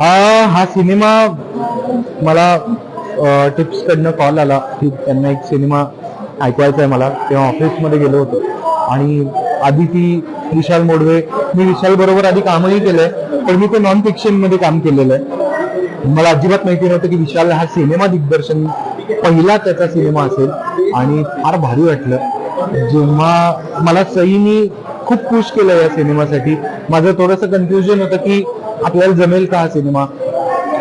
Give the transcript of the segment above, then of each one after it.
हा हा सिनेमा मला टिप्स कडनं कॉल आला. की त्यांना एक सिनेमा ऐकवायचा आहे मला. तेव्हा ऑफिसमध्ये गेलो होतो. आणि आधी ती विशाल मोडवे मी विशाल बरोबर आधी कामही केलंय पण मी ते नॉन फिक्शनमध्ये काम केलेलं आहे. मला अजिबात माहिती नव्हतं की विशाल हा सिनेमा दिग्दर्शन पहिला त्याचा सिनेमा असेल. आणि फार भारी वाटलं. जेव्हा मला सईनी खूप खुश केलं या सिनेमासाठी माझं थोडंसं कन्फ्युजन होतं की आपल्याला जमेल का हा सिनेमा?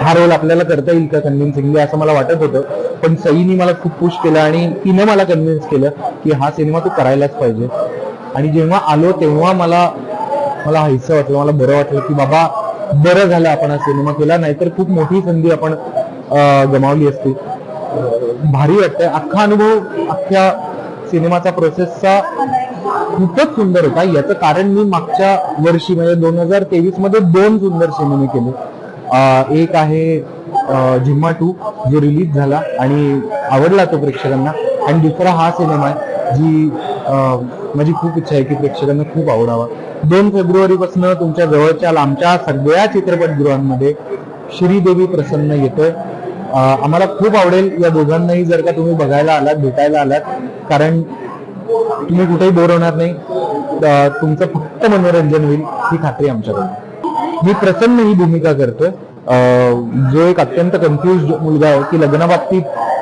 हा रोल आपल्याला करता येईल का कन्व्हिन्सिंगली असं मला वाटत होतं. पण सईनी मला खूप पुश केलं आणि तिनं मला कन्व्हिन्स केलं की हा सिनेमा तू करायलाच पाहिजे. आणि जेव्हा आलो तेव्हा मला मला हायचं वाटलं. मला बरं वाटलं की बाबा बरं झालं आपण हा सिनेमा केला. नाहीतर खूप मोठी संधी आपण गमावली असती. भारी वाटतंय. अख्खा अनुभव अख्ख्या सिनेमाचा प्रोसेसचा खूपच सुंदर होता. याचं कारण मी मागच्या वर्षी म्हणजे दोन हजार तेवीसमध्ये दोन सुंदर सिनेमे केले. एक आहे झिम्मा टू जो रिलीज झाला आणि आवडला तो प्रेक्षकांना. आणि दुसरा हा सिनेमा आहे जी माझी खूप इच्छा आहे की प्रेक्षकांना खूप आवडावा. दोन फेब्रुवारीपासून तुमच्या जवळच्या लांबच्या सगळ्या चित्रपटगृहांमध्ये श्रीदेवी प्रसन्न येतोय. आम्हाला खूप आवडेल या दोघांनाही जर का तुम्ही बघायला आलात भेटायला आलात. कारण तुम्ही कुठेही बोर होणार नाही. तुमचं फक्त मनोरंजन होईल ही खात्री आमच्याकडून. मी प्रसन्न ही भूमिका करतोय जो एक अत्यंत कन्फ्युज मुलगा आहे की लग्नाबाबतीत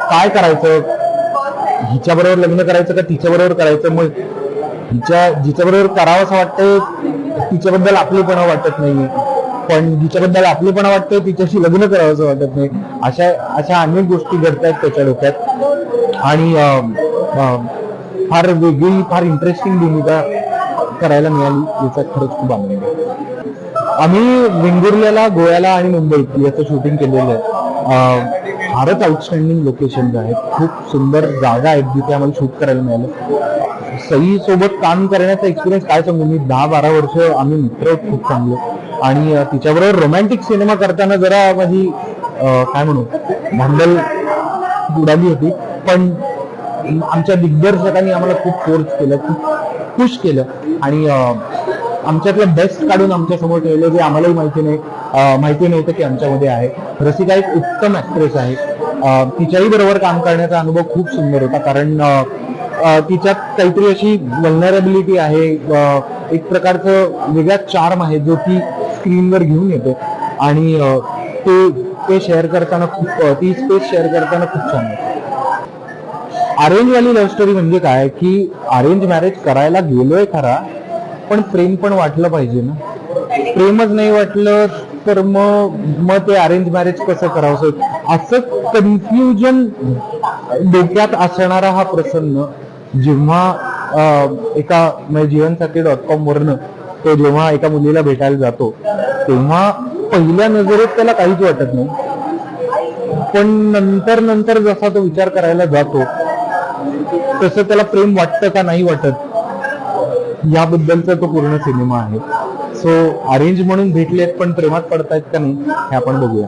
काय करायचं? हिच्याबरोबर लग्न करायचं का तिच्याबरोबर करायचं? मग हिच्या जिच्याबरोबर करावं असं वाटतंय तिच्याबद्दल आपलेपणा वाटत नाही. पण जिच्याबद्दल आपलेपणा वाटतंय तिच्याशी लग्न करावं असं वाटत नाही. अशा अशा अनेक गोष्टी घडतायत त्याच्या डोक्यात. आणि फार वेगळी फार इंटरेस्टिंग भूमिका करायला मिळाली याचा खरंच खूप आनंद आम्ही वेंगुर्ल्याला गोव्याला आणि मुंबईत याचं शूटिंग केलेलं आहे. फारच आउटस्टँडिंग लोकेशन आहेत. खूप सुंदर जागा आहेत जिथे आम्हाला शूट करायला मिळालं. सई सोबत काम करण्याचा एक्सपिरियन्स काय सांगू? मी दहा बारा वर्ष आम्ही मित्र खूप चांगले. आणि तिच्याबरोबर रोमॅन्टिक सिनेमा करताना जरा माझी काय म्हणू? भांडल उडाली होती. पण आमच्या दिग्दर्शकांनी आम्हाला खूप फोर्स केलं खूप खुश केलं. आणि आमच्यातलं बेस्ट काढून आमच्यासमोर ठेवलं जे आम्हालाही माहिती नाही माहिती नव्हतं की आमच्यामध्ये आहे. रसिका एक उत्तम ऍक्ट्रेस आहे. तिच्याही बरोबर काम करण्याचा अनुभव खूप सुंदर होता. कारण तिच्यात काहीतरी अशी वल्नरेबिलिटी आहे एक प्रकारचं वेगळा चार्म आहे जो ती स्क्रीनवर घेऊन येते. आणि ते ते शेअर करताना खूप ती स्पेस शेअर करताना खूप छान आहे. अरेंज वाली लव्ह स्टोरी म्हणजे काय? की अरेंज मॅरेज करायला गेलोय खरा पण प्रेम पण वाटलं पाहिजे ना. प्रेमच नाही वाटलं तर मग मग ते अरेंज मॅरेज कसं करावं असं कन्फ्युजन डोक्यात असणारा हा प्रसन्न जेव्हा एका म्हणजे जीवनसाथी डॉट कॉम वरनं तो जेव्हा एका मुलीला भेटायला जातो तेव्हा पहिल्या नजरेत त्याला काहीच वाटत नाही. पण नंतर नंतर जसा तो विचार करायला जातो तसं त्याला प्रेम वाटतं का नाही वाटत याबद्दलचा तो पूर्ण सिनेमा आहे. सो अरेंज म्हणून भेटलेत पण प्रेमात पडतायत का नाही हे आपण बघूया.